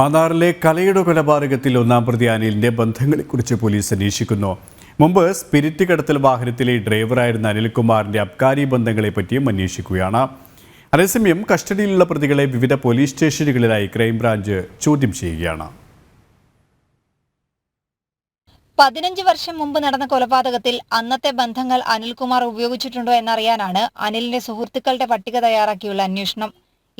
മാന്നാറിലെ കലയുടെ കൊലപാതകത്തിൽ ഒന്നാം പ്രതി അനിലിന്റെ ബന്ധങ്ങളെക്കുറിച്ച് പോലീസ് അന്വേഷിക്കുന്നു. മുമ്പ് സ്പിരിറ്റ് കടത്തൽ വാഹനത്തിലെ ഡ്രൈവറായിരുന്ന അനിൽകുമാറിന്റെ അബ്കാരി ബന്ധങ്ങളെപ്പറ്റിയും അന്വേഷിക്കുകയാണ്. അതേസമയം കസ്റ്റഡിയിലുള്ള പ്രതികളെ വിവിധ പോലീസ് സ്റ്റേഷനുകളിലായി ക്രൈംബ്രാഞ്ച് ചോദ്യം ചെയ്യുകയാണ്. പതിനഞ്ച് വർഷം മുമ്പ് നടന്ന കൊലപാതകത്തിൽ അന്നത്തെ ബന്ധങ്ങൾ അനിൽകുമാർ ഉപയോഗിച്ചിട്ടുണ്ടോ എന്നറിയാനാണ് അനിലിന്റെ സുഹൃത്തുക്കളുടെ പട്ടിക തയ്യാറാക്കിയുള്ള അന്വേഷണം.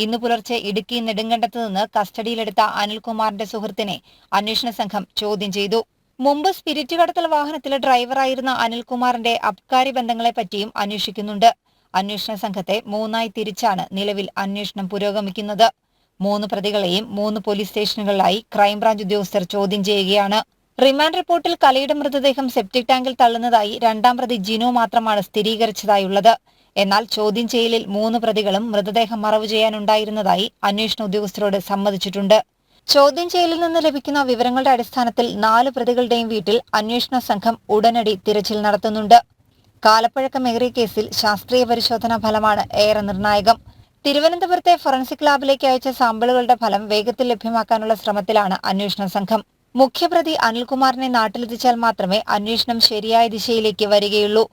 ഇന്ന് പുലർച്ചെ ഇടുക്കി നെടുങ്കണ്ടത്ത് നിന്ന് കസ്റ്റഡിയിലെടുത്ത അനിൽകുമാറിന്റെ സുഹൃത്തിനെ അന്വേഷണ സംഘം ചോദ്യം ചെയ്തു. മുമ്പ് സ്പിരിറ്റ് കടത്തൽ വാഹനത്തിലെ ഡ്രൈവറായിരുന്ന അനിൽകുമാറിന്റെ അബ്കാരി ബന്ധങ്ങളെപ്പറ്റിയും അന്വേഷിക്കുന്നുണ്ട്. അന്വേഷണ സംഘത്തെ മൂന്നായി തിരിച്ചാണ് നിലവിൽ അന്വേഷണം പുരോഗമിക്കുന്നത്. മൂന്ന് പ്രതികളെയും മൂന്ന് പോലീസ് സ്റ്റേഷനുകളിലായി ക്രൈംബ്രാഞ്ച് ഉദ്യോഗസ്ഥർ ചോദ്യം ചെയ്യുകയാണ്. റിമാൻഡ് റിപ്പോർട്ടിൽ കലയുടെ മൃതദേഹം സെപ്റ്റിക് ടാങ്കിൽ തള്ളുന്നതായി രണ്ടാം പ്രതി ജിനു മാത്രമാണ് സ്ഥിരീകരിച്ചതായുള്ളത്. എന്നാൽ ചോദ്യം ചെയ്യലിൽ മൂന്ന് പ്രതികളും മൃതദേഹം മറവ് ചെയ്യാനുണ്ടായിരുന്നതായി അന്വേഷണ ഉദ്യോഗസ്ഥരോട് സമ്മതിച്ചിട്ടുണ്ട്. ചോദ്യം ചെയ്യലിൽ നിന്ന് ലഭിക്കുന്ന വിവരങ്ങളുടെ അടിസ്ഥാനത്തിൽ നാല് പ്രതികളുടെയും വീട്ടിൽ അന്വേഷണ സംഘം ഉടനടി തിരച്ചിൽ നടത്തുന്നുണ്ട്. കാലപ്പഴക്കമേറിയ കേസിൽ ശാസ്ത്രീയ പരിശോധനാ ഫലമാണ് ഏറെ നിർണായകം. തിരുവനന്തപുരത്തെ ഫോറൻസിക് ലാബിലേക്ക് അയച്ച സാമ്പിളുകളുടെ ഫലം വേഗത്തിൽ ലഭ്യമാക്കാനുള്ള ശ്രമത്തിലാണ് അന്വേഷണ സംഘം. മുഖ്യപ്രതി അനിൽകുമാറിനെ നാട്ടിലെത്തിച്ചാൽ മാത്രമേ അന്വേഷണം ശരിയായ ദിശയിലേക്ക് വരികയുള്ളൂ.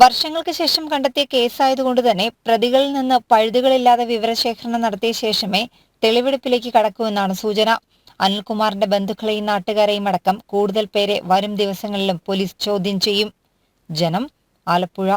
വർഷങ്ങൾക്ക് ശേഷം കണ്ടെത്തിയ കേസായതുകൊണ്ട് തന്നെ പ്രതികളിൽ നിന്ന് പഴുതുകളില്ലാതെ വിവരശേഖരണം നടത്തിയ ശേഷമേ തെളിവെടുപ്പിലേക്ക് കടക്കൂവെന്നാണ് സൂചന. അനിൽകുമാറിന്റെ ബന്ധുക്കളെയും നാട്ടുകാരെയും അടക്കം കൂടുതൽ പേരെ വരും ദിവസങ്ങളിലും പോലീസ് ചോദ്യം ചെയ്യും. ജനം ആലപ്പുഴ.